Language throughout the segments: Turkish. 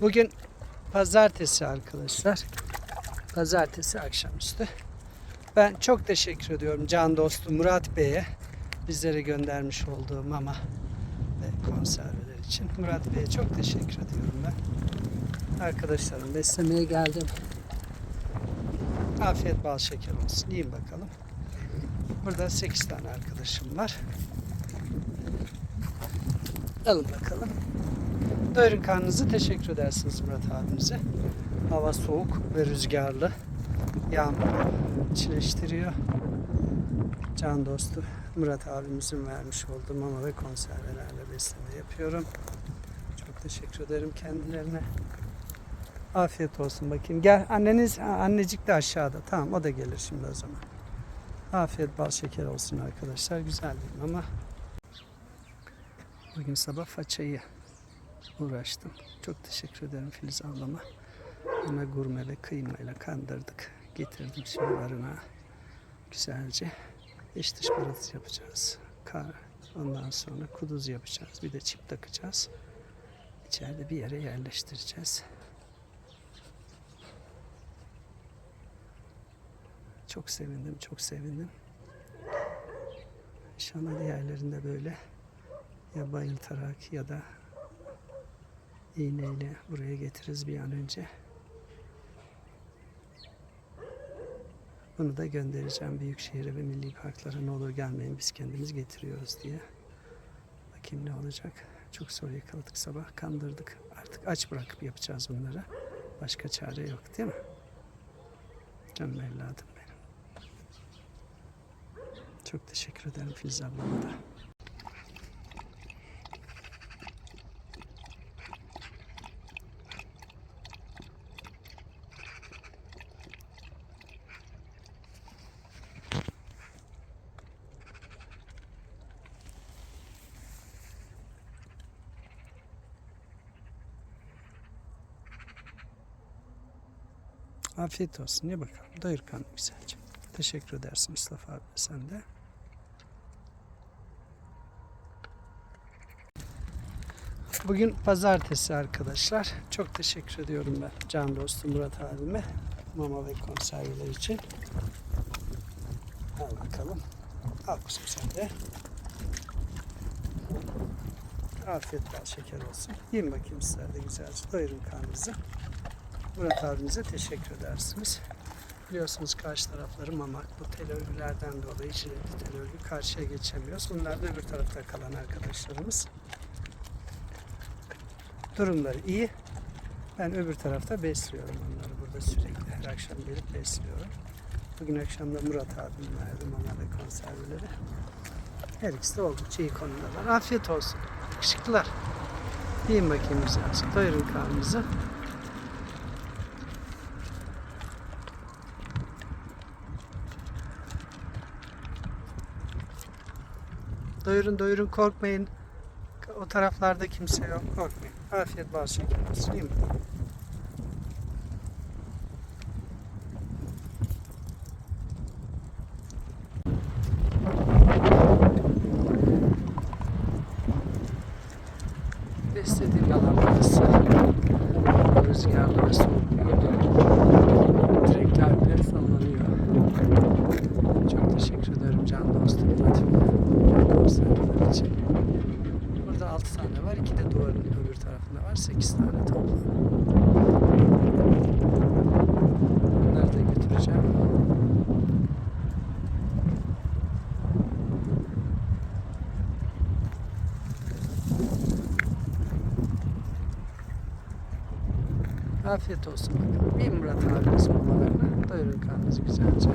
Bugün pazartesi arkadaşlar. Pazartesi akşamüstü. Ben çok teşekkür ediyorum can dostum Murat Bey'e bizlere göndermiş olduğu mama ve konserveler için. Murat Bey'e çok teşekkür ediyorum ben. Arkadaşlarım beslemeye geldim. Afiyet bal şeker olsun. Yiyin bakalım. Burada 8 tane arkadaşım var. Alın bakalım. Doyurun karnınızı. Teşekkür edersiniz Murat abimize. Hava soğuk ve rüzgarlı. Yağmur çileştiriyor. Can dostu Murat abimizin vermiş olduğu mama ve konservelerle besleme yapıyorum. Çok teşekkür ederim kendilerine. Afiyet olsun bakayım. Gel anneniz, annecik de aşağıda. Tamam o da gelir şimdi o zaman. Afiyet bal şeker olsun arkadaşlar. Güzel bir mama. Bugün sabah façayı uğraştım. Çok teşekkür ederim Filiz ablama. Ona gurme ve kıymayla kandırdık. Getirdim şimdi barınağa. Güzelce iç dış baratı yapacağız. Kar, ondan sonra kuduz yapacağız. Bir de çip takacağız. İçeride bir yere yerleştireceğiz. Çok sevindim, çok sevindim. İnşallah diğerlerinde böyle ya bayıltarak ya da iğneyle buraya getiririz bir an önce. Bunu da göndereceğim büyükşehire ve milli parklara ne olur gelmeyin biz kendimiz getiriyoruz diye. Bakayım ne olacak. Çok soru yakaladık sabah kandırdık. Artık aç bırakıp yapacağız bunları. Başka çare yok değil mi? Canım evladım benim. Çok teşekkür ederim Filiz ablama da. Afiyet olsun. Ye bakalım. Doyur karnını güzelce. Teşekkür edersin Mustafa abi sen de. Bugün pazartesi arkadaşlar. Çok teşekkür ediyorum ben can dostum Murat abime. Mama ve konserveler için. Al bakalım. Al kuzum sen de. Afiyet bal şeker olsun. Yiyin bakayım sizler de güzelce. Doyurun karnınızı. Murat abimize teşekkür edersiniz. Biliyorsunuz karşı tarafları mamak bu tel örgülerden dolayı jiletli tel örgü karşıya geçemiyoruz. Bunlar da öbür tarafta kalan arkadaşlarımız. Durumları iyi. Ben öbür tarafta besliyorum onları burada sürekli. Her akşam gelip besliyorum. Bugün akşam da Murat abim verdi mama ve konserveleri. Her ikisi de oldukça iyi konudalar. Afiyet olsun. Yakışıklılar. Yiyin bakayım güzelce. Doyurun karnınızı. Doyurun doyurun korkmayın. O taraflarda kimse yok korkmayın. Afiyet bal şeker olsun değil mi? Beslediğim alan burası. Rüzgarlı ve soğuk bir gün. Direkler bile sallanıyor. Çok teşekkür ederim can dostum. Hadi. Konserveler için. Burada 6 tane var. 2 de duvarın öbür tarafında var. 8 tane toplam. Bunları da götüreceğim. Afiyet olsun. Bir Murat abimiz babalarına. Doyurun karnınızı güzelce.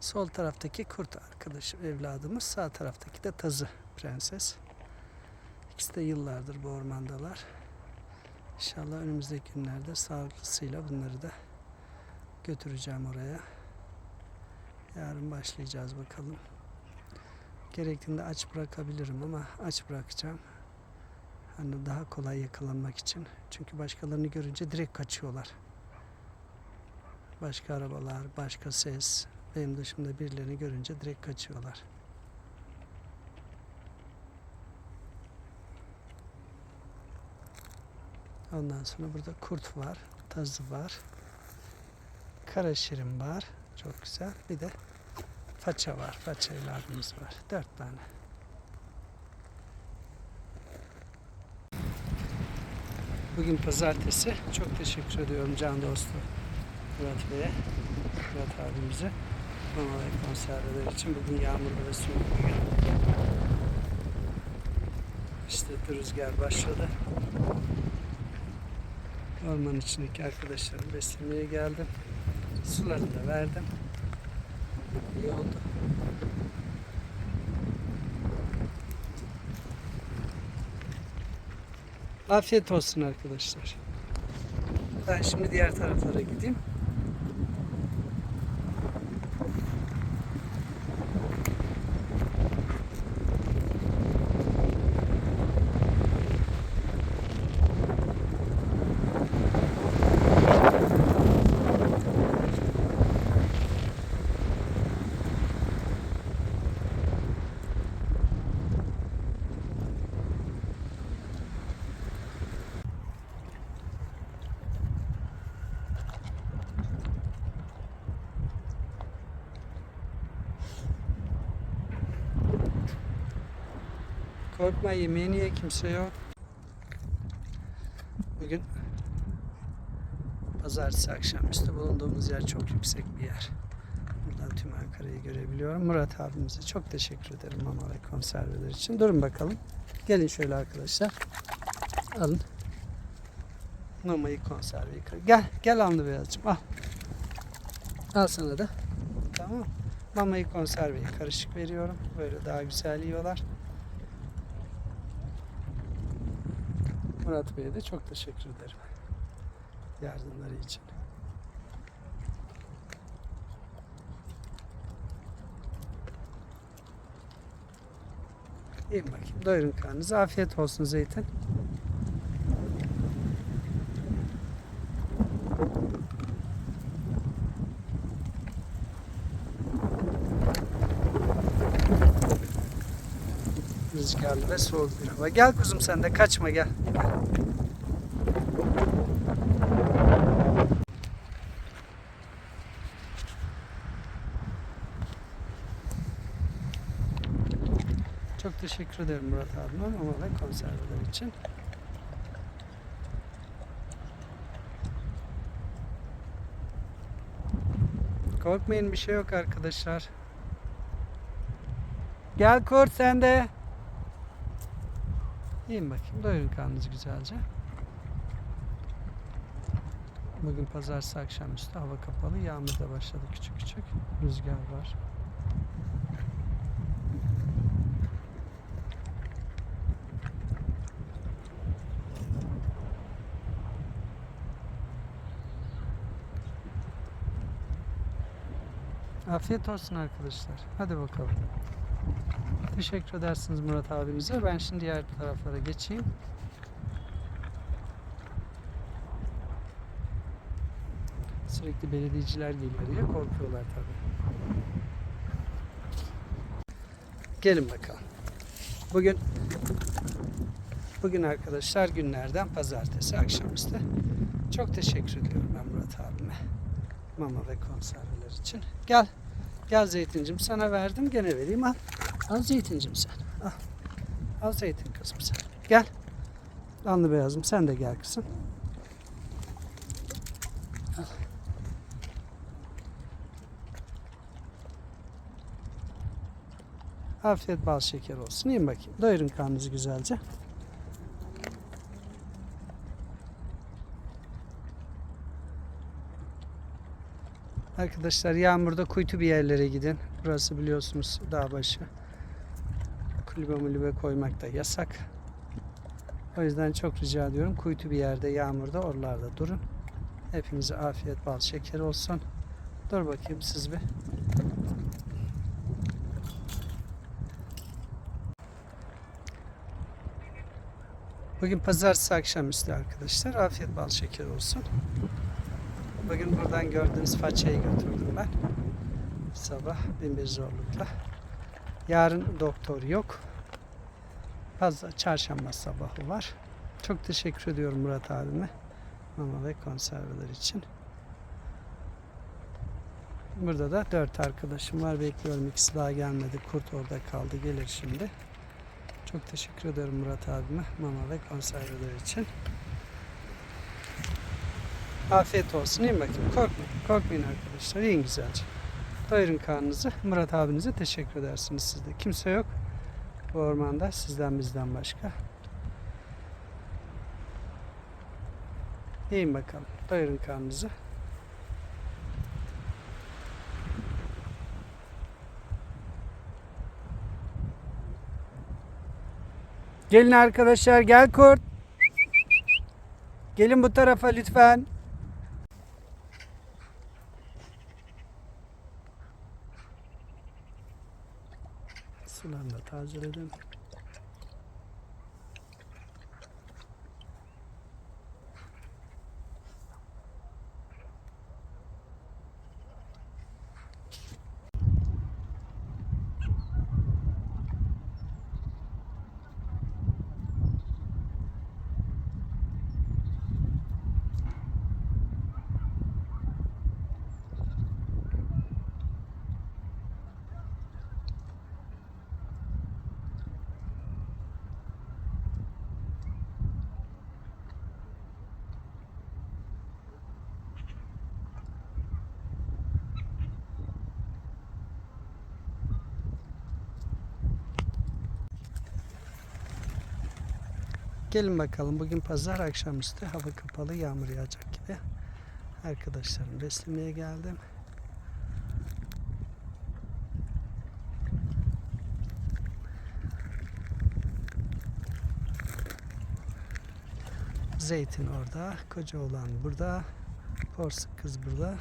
Sol taraftaki kurt arkadaş evladımız, sağ taraftaki de tazı prenses. İkisi de yıllardır bu ormandalar. İnşallah önümüzdeki günlerde sağlıklısıyla bunları da götüreceğim oraya. Yarın başlayacağız bakalım. Gerektiğinde aç bırakabilirim ama aç bırakacağım. Hani daha kolay yakalanmak için. Çünkü başkalarını görünce direkt kaçıyorlar. Başka arabalar, başka ses, benim dışımda birilerini görünce direkt kaçıyorlar. Ondan sonra burada kurt var, tazı var, kara şirin var. Çok güzel. Bir de faça var. Faça evladımız var. Dört tane. Bugün pazartesi. Çok teşekkür ediyorum can dostu Murat Bey'e, Murat abimize. Mama ve konserveler için bugün yağmurlu ve soğuk bir gün. İşte rüzgar başladı. Orman içindeki arkadaşlarımı beslemeye geldim. Sularını da verdim. İyi oldu. Afiyet olsun arkadaşlar. Ben şimdi diğer taraflara gideyim. Korkma yemeğini ye kimse yok. Bugün pazartesi akşamüstü bulunduğumuz yer çok yüksek bir yer. Buradan tüm Ankara'yı görebiliyorum. Murat abimize çok teşekkür ederim mama ve konserveler için. Durun bakalım. Gelin şöyle arkadaşlar. Alın. Mamayı konserveyi kır. Gel, gel Anlı Beyazcığım al. Al sana da. Tamam. Mamayı konserveyi karışık veriyorum. Böyle daha güzel yiyorlar. Murat Bey'e de çok teşekkür ederim. Yardımları için. İyi bakayım. Doyurun karnınızı. Afiyet olsun zeytin. Rüzgarlı ve soğuk bir hava. Gel kuzum sen de kaçma gel. Çok teşekkür ederim Murat abime ama ve konserveler için. Korkmayın bir şey yok arkadaşlar. Gel kurt sen de. Yiyin bakayım. Doyurun karnınızı güzelce. Bugün pazartesi akşamüstü hava kapalı. Yağmur da başladı küçük küçük. Rüzgar var. Afiyet olsun arkadaşlar. Hadi bakalım. Teşekkür edersiniz Murat abimize. Ben şimdi diğer taraflara geçeyim. Sürekli belediyeciler geliyor diye korkuyorlar tabii. Gelin bakalım. Bugün bugün arkadaşlar günlerden pazartesi akşamüstü. Çok teşekkür ediyorum ben Murat abime. Mama ve konserveler için. Gel. Gel zeytincim sana verdim gene vereyim al. Al zeytincim sen. Al. Al zeytin kızım sen. Gel. Lanlı beyazım sen de gel kızım. Al. Afiyet bal şeker olsun. Yiyin bakayım. Doyurun karnınızı güzelce. Arkadaşlar yağmurda kuytu bir yerlere gidin. Burası biliyorsunuz dağ başı kulübe mulübe koymak da yasak. O yüzden çok rica ediyorum. Kuytu bir yerde yağmurda oralarda durun. Hepinize afiyet bal şeker olsun. Dur bakayım siz bir. Bugün pazartesi akşamüstü arkadaşlar. Afiyet bal şeker olsun. Bugün buradan gördüğünüz façayı götürdüm ben. Sabah bin bir zorlukla. Yarın doktor yok. Fazla çarşamba sabahı var. Çok teşekkür ediyorum Murat abime. Mama ve konserveler için. Burada da dört arkadaşım var. Bekliyorum ikisi daha gelmedi. Kurt orada kaldı. Gelir şimdi. Çok teşekkür ederim Murat abime. Mama ve konserveler için. Afiyet olsun. İyi bakayım. Korkmayın. Korkmayın arkadaşlar. Yiyin güzelce. Doyurun karnınızı. Murat abinize teşekkür edersiniz siz de. Kimse yok bu ormanda sizden bizden başka. Yiyin bakalım. Doyurun karnınızı. Gelin arkadaşlar gel kurt. Gelin bu tarafa lütfen. Sularını da tazeledim. Gelin bakalım bugün pazar akşamüstü hava kapalı yağmur yağacak gibi. Arkadaşlarım beslemeye geldim. Zeytin orada, koca oğlan burada, porsuk kız burada.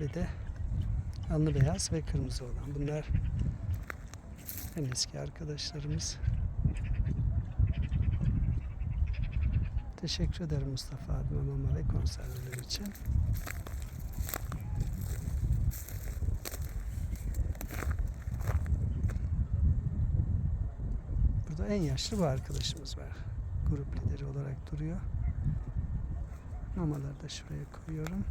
Bir de alnı beyaz ve kırmızı olan. Bunlar en eski arkadaşlarımız. Teşekkür ederim Mustafa abime mama ve konserveler için. Burada en yaşlı bu arkadaşımız var. Grup lideri olarak duruyor. Mamaları da şuraya koyuyorum.